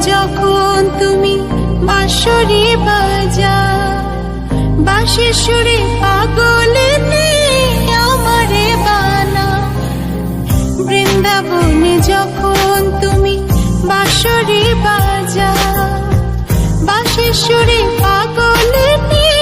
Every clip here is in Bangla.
যখন তুমি বাঁশরি বাজা বাঁশের সুরে পাগল আমারে বানা বৃন্দাবনে যখন তুমি বাঁশরি বাজা বাঁশের সুরে পাগল আমারে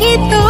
ojito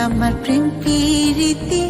আমার প্রেম প্রীতি